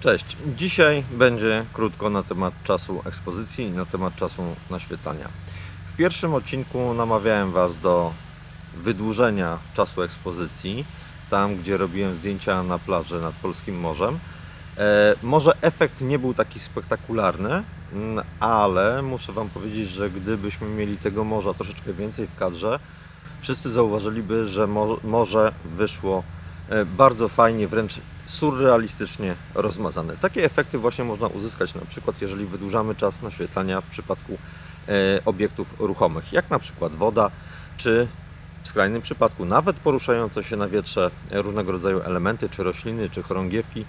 Cześć. Dzisiaj będzie krótko na temat czasu ekspozycji i na temat czasu naświetlania. W pierwszym odcinku namawiałem Was do wydłużenia czasu ekspozycji, tam gdzie robiłem zdjęcia na plaży nad Polskim Morzem. E, może efekt nie był taki spektakularny, mm, ale muszę Wam powiedzieć, że gdybyśmy mieli tego morza troszeczkę więcej w kadrze, wszyscy zauważyliby, że mo- morze wyszło e, bardzo fajnie, wręcz surrealistycznie rozmazane. Takie efekty właśnie można uzyskać na przykład, jeżeli wydłużamy czas naświetlania w przypadku e, obiektów ruchomych, jak na przykład woda, czy w skrajnym przypadku nawet poruszające się na wietrze różnego rodzaju elementy, czy rośliny, czy chorągiewki,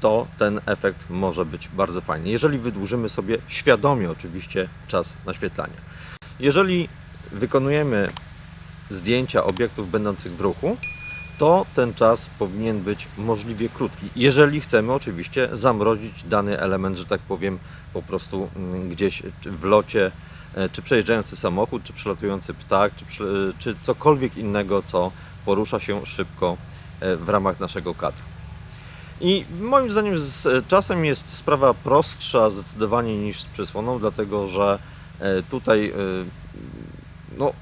to ten efekt może być bardzo fajny. Jeżeli wydłużymy sobie świadomie oczywiście czas naświetlania. Jeżeli wykonujemy zdjęcia obiektów będących w ruchu, to ten czas powinien być możliwie krótki. Jeżeli chcemy oczywiście zamrozić dany element, że tak powiem, po prostu mm, gdzieś w locie, e, czy przejeżdżający samochód, czy przelatujący ptak, czy, czy cokolwiek innego, co porusza się szybko e, w ramach naszego kadru. I moim zdaniem z czasem jest sprawa prostsza zdecydowanie niż z przysłoną, dlatego że e, tutaj no,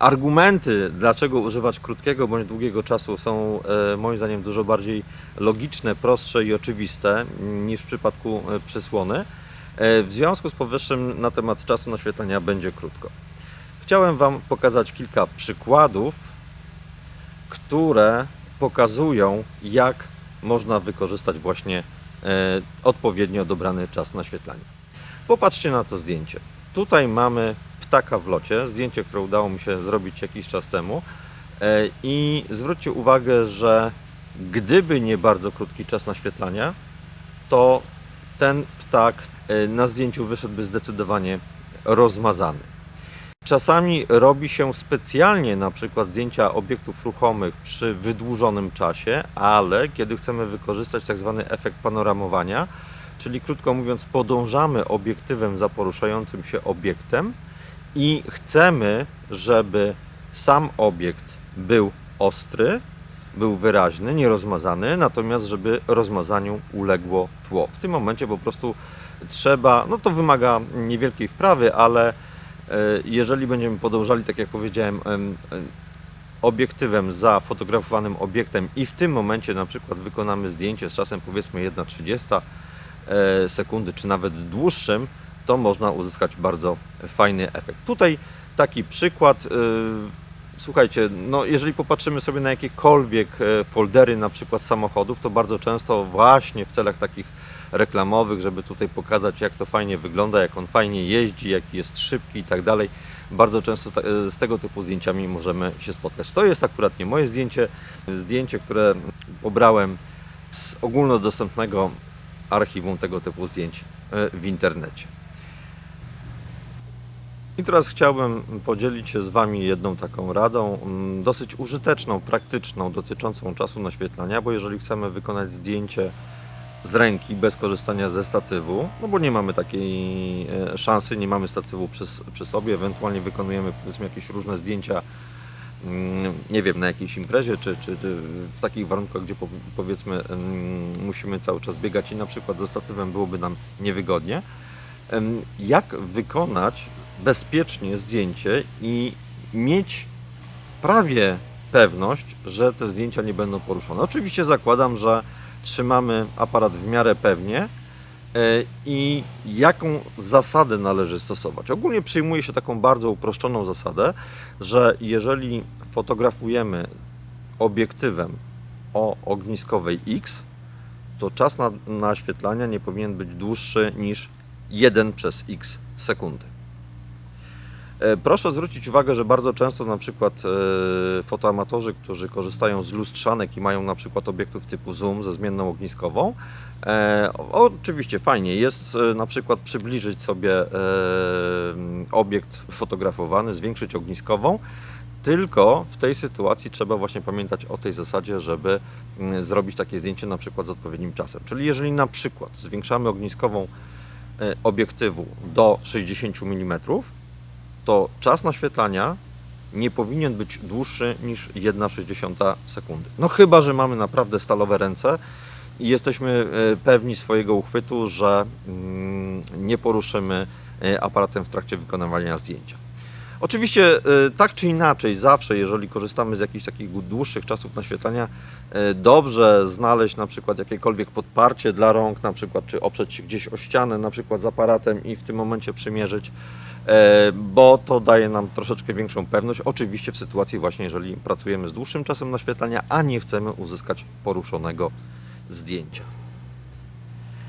argumenty, dlaczego używać krótkiego bądź długiego czasu są e, moim zdaniem dużo bardziej logiczne, prostsze i oczywiste niż w przypadku e, przysłony. E, W związku z powyższym na temat czasu naświetlania będzie krótko. Chciałem Wam pokazać kilka przykładów, które pokazują, jak można wykorzystać właśnie odpowiednio dobrany czas naświetlania. Popatrzcie na to zdjęcie. Tutaj mamy ptaka w locie, zdjęcie, które udało mi się zrobić jakiś czas temu. E, I zwróćcie uwagę, że gdyby nie bardzo krótki czas naświetlania, to ten ptak e, na zdjęciu wyszedłby zdecydowanie rozmazany. Czasami robi się specjalnie na przykład zdjęcia obiektów ruchomych przy wydłużonym czasie, ale kiedy chcemy wykorzystać tak zwany efekt panoramowania, czyli krótko mówiąc podążamy obiektywem za poruszającym się obiektem i chcemy, żeby sam obiekt był ostry, był wyraźny, nierozmazany, natomiast żeby rozmazaniu uległo tło. W tym momencie po prostu trzeba, no to wymaga niewielkiej wprawy, ale e, jeżeli będziemy podążali, tak jak powiedziałem, em, em, obiektywem za fotografowanym obiektem i w tym momencie na przykład wykonamy zdjęcie z czasem powiedzmy 1,30 e, sekundy, czy nawet dłuższym, to można uzyskać bardzo fajny efekt. Tutaj taki przykład. y, Słuchajcie, no jeżeli popatrzymy sobie na jakiekolwiek e, foldery, na przykład samochodów, to bardzo często właśnie w celach takich reklamowych, żeby tutaj pokazać, jak to fajnie wygląda, jak on fajnie jeździ, jaki jest szybki i tak dalej. Bardzo często e, z tego typu zdjęciami możemy się spotkać. To jest akurat nie moje zdjęcie, zdjęcie, które pobrałem z ogólnodostępnego archiwum tego typu zdjęć e, w internecie. I teraz chciałbym podzielić się z Wami jedną taką radą, mm, dosyć użyteczną, praktyczną, dotyczącą czasu naświetlania, bo jeżeli chcemy wykonać zdjęcie z ręki bez korzystania ze statywu, no bo nie mamy takiej e, szansy, nie mamy statywu przy, przy sobie, ewentualnie wykonujemy powiedzmy jakieś różne zdjęcia, mm, nie wiem, na jakiejś imprezie, czy, czy, czy w takich warunkach, gdzie po, powiedzmy mm, musimy cały czas biegać i na przykład ze statywem byłoby nam niewygodnie. Jak wykonać bezpiecznie zdjęcie i mieć prawie pewność, że te zdjęcia nie będą poruszone. Oczywiście zakładam, że trzymamy aparat w miarę pewnie e, i jaką zasadę należy stosować. Ogólnie przyjmuje się taką bardzo uproszczoną zasadę, że jeżeli fotografujemy obiektywem o ogniskowej X, to czas na, naświetlania nie powinien być dłuższy niż 1 przez x sekundy. E, Proszę zwrócić uwagę, że bardzo często na przykład e, fotoamatorzy, którzy korzystają z lustrzanek i mają na przykład obiektów typu zoom ze zmienną ogniskową, e, oczywiście fajnie jest na przykład przybliżyć sobie obiekt fotografowany, zwiększyć ogniskową, tylko w tej sytuacji trzeba właśnie pamiętać o tej zasadzie, żeby mm, zrobić takie zdjęcie na przykład z odpowiednim czasem. Czyli jeżeli na przykład zwiększamy ogniskową obiektywu do 60 mm, to czas naświetlania nie powinien być dłuższy niż 1,6 sekundy. No chyba, że mamy naprawdę stalowe ręce i jesteśmy e, pewni swojego uchwytu, że mm, nie poruszymy e, aparatem w trakcie wykonywania zdjęcia. Oczywiście e, tak czy inaczej, zawsze jeżeli korzystamy z jakichś takich dłuższych czasów naświetlania, e, dobrze znaleźć na przykład jakiekolwiek podparcie dla rąk, na przykład czy oprzeć się gdzieś o ścianę, na przykład z aparatem i w tym momencie przymierzyć, e, bo to daje nam troszeczkę większą pewność. Oczywiście w sytuacji właśnie, jeżeli pracujemy z dłuższym czasem naświetlania, a nie chcemy uzyskać poruszonego zdjęcia.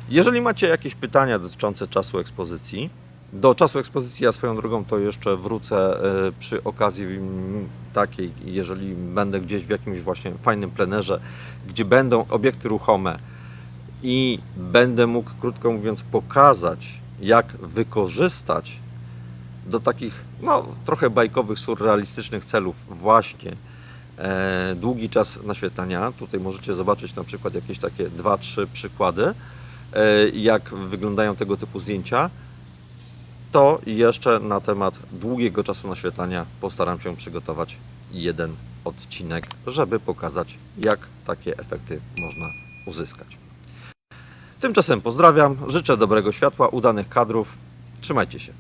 Jeżeli macie jakieś pytania dotyczące czasu ekspozycji, do czasu ekspozycji ja swoją drogą to jeszcze wrócę e, przy okazji takiej, jeżeli będę gdzieś w jakimś właśnie fajnym plenerze, gdzie będą obiekty ruchome i będę mógł, krótko mówiąc, pokazać, jak wykorzystać do takich, no, trochę bajkowych, surrealistycznych celów właśnie e, długi czas naświetlania. Tutaj możecie zobaczyć na przykład jakieś takie dwa, trzy przykłady, e, jak wyglądają tego typu zdjęcia. To jeszcze na temat długiego czasu naświetlania postaram się przygotować jeden odcinek, żeby pokazać, jak takie efekty można uzyskać. Tymczasem pozdrawiam, życzę dobrego światła, udanych kadrów. Trzymajcie się.